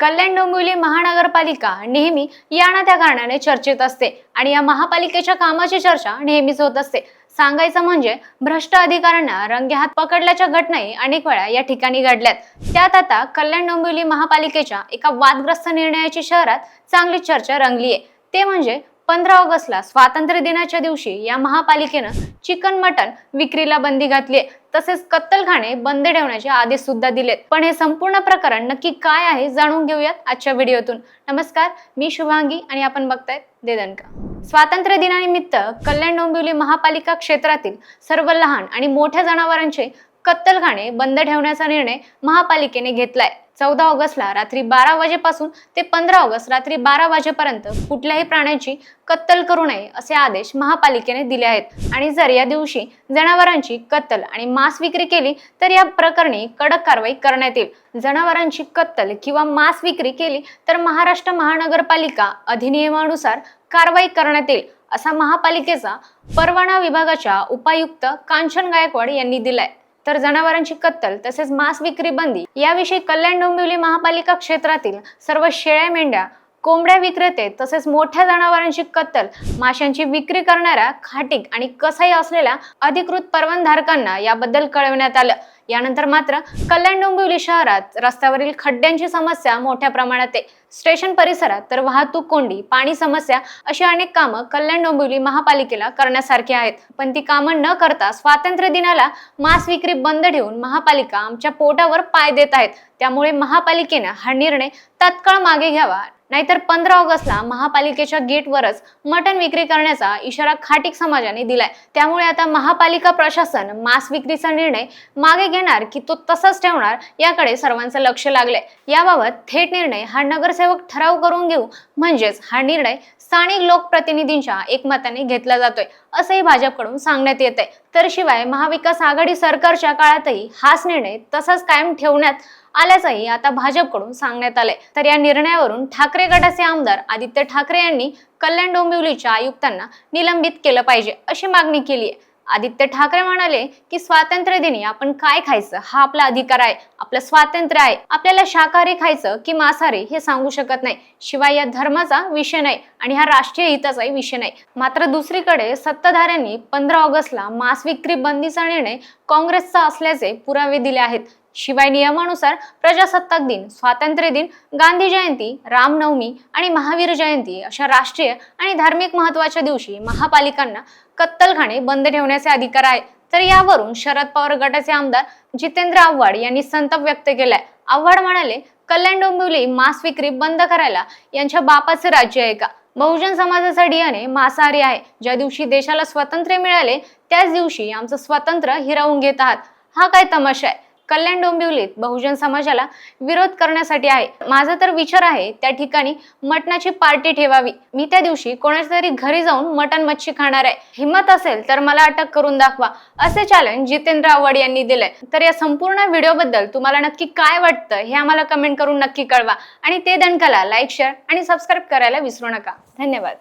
कल्याण डोंबिवली महानगरपालिका नेहमी या ना त्या कारणाने चर्चेत असते आणि या महापालिकेच्या कामाची चर्चा नेहमीच होत असते. सांगायचं म्हणजे भ्रष्ट अधिकाऱ्यांना रंगेहात पकडल्याच्या घटनाही अनेक वेळा या ठिकाणी घडल्यात. त्यात आता कल्याण डोंबिवली महापालिकेच्या एका वादग्रस्त निर्णयाची शहरात चांगली चर्चा रंगली आहे ते म्हणजे पंधरा ऑगस्टला स्वातंत्र्य दिनाच्या दिवशी या महापालिकेनं चिकन मटन विक्रीला बंदी घातली आहे. तसेच कत्तलखाने बंद ठेवण्याचे आदेश सुद्धा दिलेत. पण हे संपूर्ण प्रकरण नक्की काय आहे जाणून घेऊयात आजच्या व्हिडिओतून. नमस्कार मी शुभांगी आणि आपण बघतायत देदनका स्वातंत्र्य दिनानिमित्त कल्याण डोंबिवली महापालिका क्षेत्रातील सर्व लहान आणि मोठ्या जनावरांचे कत्तलखाने बंद ठेवण्याचा निर्णय महापालिकेने घेतलाय. चौदा ऑगस्टला रात्री बारा वाजेपासून ते पंधरा ऑगस्ट रात्री बारा वाजेपर्यंत कुठल्याही प्राण्याची कत्तल करू नये असे आदेश महापालिकेने दिले आहेत. आणि जर या दिवशी जनावरांची कत्तल आणि मांस विक्री केली तर या प्रकरणी कडक कारवाई करण्यात येईल. जनावरांची कत्तल किंवा मांस विक्री केली तर महाराष्ट्र महानगरपालिका अधिनियमानुसार कारवाई करण्यात येईल असा महापालिकेचा परवाना विभागाच्या उपायुक्त कांचन गायकवाड यांनी दिलाय. तर जनावरांची कत्तल तसेच मांस विक्री बंदी याविषयी कल्याण डोंबिवली महापालिका क्षेत्रातील सर्व शेळ्या मेंढ्या कोंबड्या विक्रेते तसेच मोठ्या जनावरांची कत्तल माशांची विक्री करणाऱ्या खाटीक आणि कसाई असलेल्या अधिकृत परवानधारकांना याबद्दल कळवण्यात आलं. यानंतर मात्र कल्याण डोंबिवली शहरात रस्त्यावरील खड्ड्यांची समस्या मोठ्या प्रमाणात आहे. स्टेशन परिसरात तर वाहतूक कोंडी पाणी समस्या अशी अनेक कामं कल्याण डोंबिवली महापालिकेला करण्यासारखी आहेत. पण ती कामं न करता स्वातंत्र्य दिनाला मांस विक्री बंद ठेवून महापालिका आमच्या पोटावर पाय देत आहेत. त्यामुळे महापालिकेनं हा निर्णय तत्काळ मागे घ्यावा नाहीतर पंधरा ऑगस्टला महापालिकेच्या गेटवरच मटण विक्री करण्याचा इशारा खाटीक समाजाने दिलाय. त्यामुळे आता महापालिका प्रशासन मांस विक्रीचा निर्णय मागे घेणार की तो तसाच ठेवणार याकडे सर्वांचं लक्ष लागले याबाबत थेट निर्णय हा नगरसेवक ठराव करून घेऊ म्हणजेच हा निर्णय स्थानिक लोकप्रतिनिधींच्या एकमताने घेतला जातोय असंही भाजपकडून सांगण्यात येत आहे तर शिवाय महाविकास आघाडी सरकारच्या काळातही हाच निर्णय तसाच कायम ठेवण्यात आल्याचंही आता भाजपकडून सांगण्यात आलंय. तर या निर्णयावरून ठाकरे गटाचे आमदार आदित्य ठाकरे यांनी कल्याण डोंबिवलीच्या आयुक्तांना निलंबित केलं पाहिजे अशी मागणी केली आहे आदित्य ठाकरे म्हणाले की स्वातंत्र्य दिनी आपण काय खायचं? हा आपला अधिकार आहे आपलं स्वातंत्र्य आहे. आपल्याला शाकाहारी खायचं की मांसाहारी हे सांगू शकत नाही. शिवाय या धर्माचा विषय नाही आणि हा राष्ट्रीय हिताचाही विषय नाही. मात्र दुसरीकडे सत्ताधाऱ्यांनी पंधरा ऑगस्टला मांस विक्री बंदीचा निर्णय काँग्रेसचा असल्याचे पुरावे दिले आहेत. शिवाय नियमानुसार प्रजासत्ताक दिन स्वातंत्र्य दिन गांधी जयंती रामनवमी आणि महावीर जयंती अशा राष्ट्रीय आणि धार्मिक महत्त्वाच्या दिवशी महापालिकांना कत्तलखाने बंद ठेवण्याचे अधिकार आहे तर यावरून शरद पवार गटाचे आमदार जितेंद्र आव्हाड यांनी संताप व्यक्त केलाय. आव्हाड म्हणाले कल्याण डोंबिवली मांस विक्री बंद करायला यांच्या बापाचे राज्य आहे का? बहुजन समाजाचा डीएनए मांसाहारी आहे. ज्या दिवशी देशाला स्वातंत्र्य मिळाले त्याच दिवशी आमचं स्वातंत्र्य हिरावून घेत आहात. हा काय तमाशा आहे? कल्याण डोंबिवलीत बहुजन समाजाला विरोध करण्यासाठी आहे. माझा तर विचार आहे त्या ठिकाणी मटणाची पार्टी ठेवावी. मी त्या दिवशी कोणाच्या तरी घरी जाऊन मटण मच्छी खाणार आहे. हिंमत असेल तर मला अटक करून दाखवा असे चॅलेंज जितेंद्र आव्हाड यांनी दिलंय. तर या संपूर्ण व्हिडिओबद्दल तुम्हाला नक्की काय वाटतं हे आम्हाला कमेंट करून नक्की कळवा. आणि ते दणकाला लाईक शेअर आणि सबस्क्राईब करायला विसरू नका. धन्यवाद.